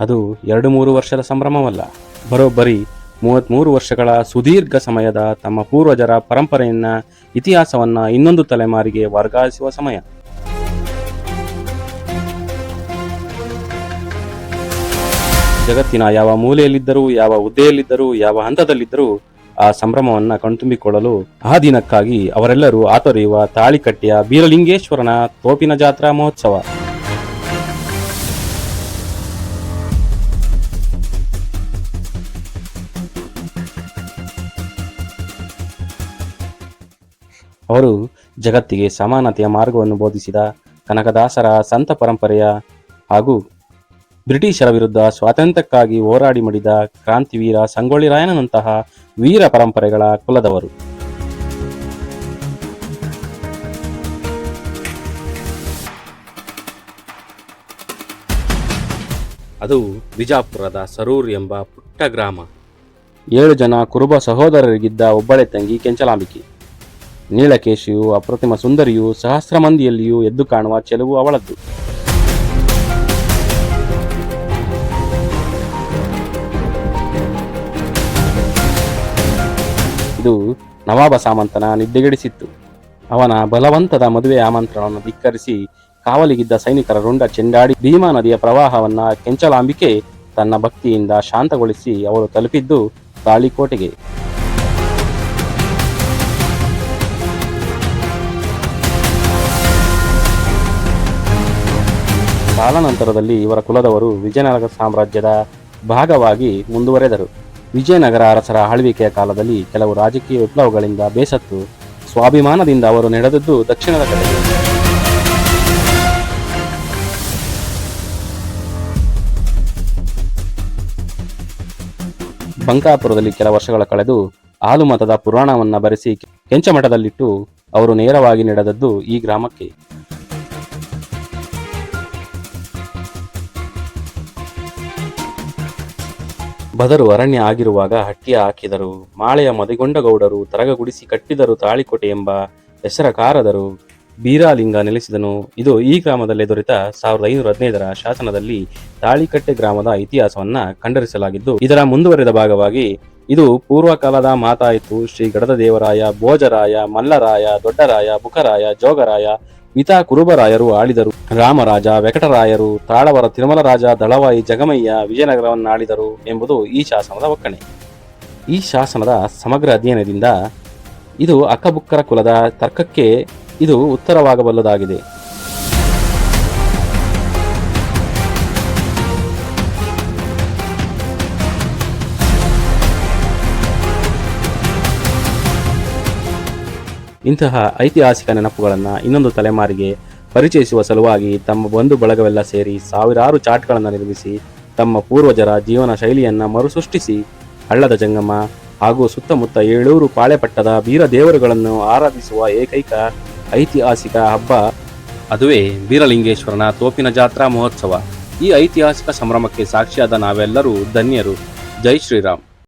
ಅದು ಎರಡು ಮೂರು ವರ್ಷದ ಸಂಭ್ರಮವಲ್ಲ. ಬರೋಬ್ಬರಿ ಮೂವತ್ತ್ಮೂರು ವರ್ಷಗಳ ಸುದೀರ್ಘ ಸಮಯದ ತಮ್ಮ ಪೂರ್ವಜರ ಪರಂಪರೆಯನ್ನ, ಇತಿಹಾಸವನ್ನ ಇನ್ನೊಂದು ತಲೆಮಾರಿಗೆ ವರ್ಗಾಯಿಸುವ ಸಮಯ. ಜಗತ್ತಿನ ಯಾವ ಮೂಲೆಯಲ್ಲಿದ್ದರೂ, ಯಾವ ಹುದ್ದೆಯಲ್ಲಿದ್ದರೂ, ಯಾವ ಹಂತದಲ್ಲಿದ್ದರೂ ಆ ಸಂಭ್ರಮವನ್ನ ಕಣ್ತುಂಬಿಕೊಳ್ಳಲು ಆ ದಿನಕ್ಕಾಗಿ ಅವರೆಲ್ಲರೂ ಆತೊರೆಯುವ ತಾಳಿಕಟ್ಟೆಯ ಬೀರಲಿಂಗೇಶ್ವರನ ತೋಪಿನ ಜಾತ್ರಾ ಮಹೋತ್ಸವ. ಅವರು ಜಗತ್ತಿಗೆ ಸಮಾನತೆಯ ಮಾರ್ಗವನ್ನು ಬೋಧಿಸಿದ ಕನಕದಾಸರ ಸಂತ ಪರಂಪರೆಯ ಹಾಗೂ ಬ್ರಿಟಿಷರ ವಿರುದ್ಧ ಸ್ವಾತಂತ್ರ್ಯಕ್ಕಾಗಿ ಹೋರಾಡಿ ಮಡಿದ ಕ್ರಾಂತಿವೀರ ಸಂಗೊಳ್ಳಿ ರಾಯನನಂತಹ ವೀರ ಪರಂಪರೆಗಳ ಕುಲದವರು. ಅದು ಬಿಜಾಪುರದ ಸರೂರ್ ಎಂಬ ಪುಟ್ಟ ಗ್ರಾಮ. ಏಳು ಜನ ಕುರುಬ ಸಹೋದರರಿಗಿದ್ದ ಒಬ್ಬಳೆ ತಂಗಿ ಕೆಂಚಲಾಂಬಿಕೆ. ನೀಲಕೇಶಿಯು, ಅಪ್ರತಿಮ ಸುಂದರಿಯು ಸಹಸ್ರ ಮಂದಿಯಲ್ಲಿಯೂ ಎದ್ದು ಕಾಣುವ ಚೆಲುವು ಅವಳದ್ದು. ಇದು ನವಾಬ ಸಾಮಂತನ ನಿದ್ದೆಗೆಡಿಸಿತ್ತು. ಅವನ ಬಲವಂತದ ಮದುವೆ ಆಮಂತ್ರಣವನ್ನು ಧಿಕ್ಕರಿಸಿ ಕಾವಲಿಗಿದ್ದ ಸೈನಿಕರ ರುಂಡ ಚೆಂಡಾಡಿ ಭೀಮಾ ನದಿಯ ಪ್ರವಾಹವನ್ನ ಕೆಂಚಲಾಂಬಿಕೆ ತನ್ನ ಭಕ್ತಿಯಿಂದ ಶಾಂತಗೊಳಿಸಿ ಅವರು ತಲುಪಿದ್ದು ತಾಳಿಕೋಟೆಗೆ. ಕಾಲಾನಂತರದಲ್ಲಿ ಇವರ ಕುಲದವರು ವಿಜಯನಗರ ಸಾಮ್ರಾಜ್ಯದ ಭಾಗವಾಗಿ ಮುಂದುವರೆದರು. ವಿಜಯನಗರ ಅರಸರ ಆಳ್ವಿಕೆಯ ಕಾಲದಲ್ಲಿ ಕೆಲವು ರಾಜಕೀಯ ವಿಪ್ಲವಗಳಿಂದ ಬೇಸತ್ತು ಸ್ವಾಭಿಮಾನದಿಂದ ಅವರು ನಡೆದದ್ದು ದಕ್ಷಿಣದ ಕಡೆಗೆ. ಬಂಕಾಪುರದಲ್ಲಿ ಕೆಲ ವರ್ಷಗಳ ಕಳೆದು ಆಲುಮತದ ಪುರಾಣವನ್ನ ಬರೆಸಿ ಕೆಂಚಮಠದಲ್ಲಿಟ್ಟು ಅವರು ನೇರವಾಗಿ ನಡೆದದ್ದು ಈ ಗ್ರಾಮಕ್ಕೆ. ಬದರು ಅರಣ್ಯ ಆಗಿರುವಾಗ ಹಟ್ಟಿಯ ಹಾಕಿದರು. ಮಾಳೆಯ ಮದಿಗೊಂಡ ಗೌಡರು ತರಗಗುಡಿಸಿ ಕಟ್ಟಿದರು ತಾಳಿಕೋಟೆ ಎಂಬ ಹೆಸರ ಕಾರದರು ಬೀರಾಲಿಂಗ ನೆಲೆಸಿದನು. ಇದು ಈ ಗ್ರಾಮದಲ್ಲಿ ದೊರೆತ ಸಾವಿರದ ಐನೂರ ಹದಿನೈದರ ಶಾಸನದಲ್ಲಿ ತಾಳಿಕಟ್ಟೆ ಗ್ರಾಮದ ಇತಿಹಾಸವನ್ನ ಕಂಡರಿಸಲಾಗಿದ್ದು, ಇದರ ಮುಂದುವರೆದ ಭಾಗವಾಗಿ ಇದು ಪೂರ್ವಕಾಲದ ಮಾತಾಯಿತು. ಶ್ರೀ ಗಡದ ದೇವರಾಯ, ಭೋಜರಾಯ, ಮಲ್ಲರಾಯ, ದೊಡ್ಡರಾಯ ಬುಕರಾಯ ಜೋಗರಾಯ ಮಿತಾ ಕುರುಬರಾಯರು ಆಳಿದರು. ರಾಮರಾಜ, ವೆಂಕಟರಾಯರು, ತಾಳವರ, ತಿರುಮಲರಾಜ, ದಳವಾಯಿ, ಜಗಮಯ್ಯ, ವಿಜಯನಗರವನ್ನಾಳಿದರು ಎಂಬುದು ಈ ಶಾಸನದ ಒಕ್ಕಣೆ. ಈ ಶಾಸನದ ಸಮಗ್ರ ಅಧ್ಯಯನದಿಂದ ಇದು ಅಕ್ಕಬುಕ್ಕರ ಕುಲದ ತರ್ಕಕ್ಕೆ ಇದು ಉತ್ತರವಾಗಬಲ್ಲದಾಗಿದೆ. ಇಂತಹ ಐತಿಹಾಸಿಕ ನೆನಪುಗಳನ್ನು ಇನ್ನೊಂದು ತಲೆಮಾರಿಗೆ ಪರಿಚಯಿಸುವ ಸಲುವಾಗಿ ತಮ್ಮ ಬಂಧು ಬಳಗವೆಲ್ಲ ಸೇರಿ ಸಾವಿರಾರು ಚಾಟ್ಗಳನ್ನು ನಿರ್ಮಿಸಿ, ತಮ್ಮ ಪೂರ್ವಜರ ಜೀವನ ಶೈಲಿಯನ್ನು ಮರುಸೃಷ್ಟಿಸಿ, ಹಳ್ಳದ ಜಂಗಮ ಹಾಗೂ ಸುತ್ತಮುತ್ತ ಏಳೂರು ಪಾಳೆಪಟ್ಟದ ಬೀರ ದೇವರುಗಳನ್ನು ಆರಾಧಿಸುವ ಏಕೈಕ ಐತಿಹಾಸಿಕ ಹಬ್ಬ ಅದುವೇ ಬೀರಲಿಂಗೇಶ್ವರನ ತೋಪಿನ ಜಾತ್ರಾ ಮಹೋತ್ಸವ. ಈ ಐತಿಹಾಸಿಕ ಸಂಭ್ರಮಕ್ಕೆ ಸಾಕ್ಷಿಯಾದ ನಾವೆಲ್ಲರೂ ಧನ್ಯರು. ಜೈ ಶ್ರೀರಾಮ್.